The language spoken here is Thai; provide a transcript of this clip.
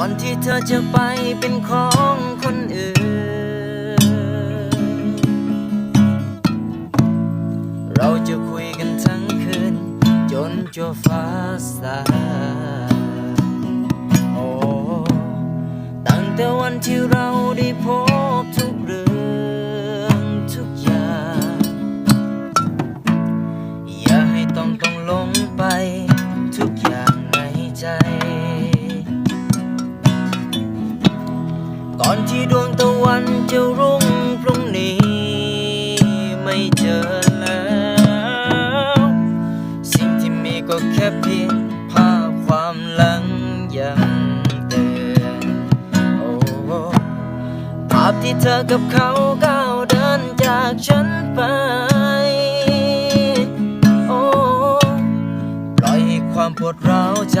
อนที่เธอจะไปเป็นของคนอื่น เราจะคุยกันทั้งคืน จนจวฟ้าสางโอ้ตั้งแต่วันที่เราได้พบ ก่อนที่ดวงตะวันจะรุ่งพรุ่งนี้ ไม่เจอแล้ว สิ่งที่มีก็แค่เพียงภาพความหลังยังเตือนโอ้ภาพที่เธอกับเขาก้าวเดินจากฉันไปโอ้ปล่อยให้ความปวดร้าวใจ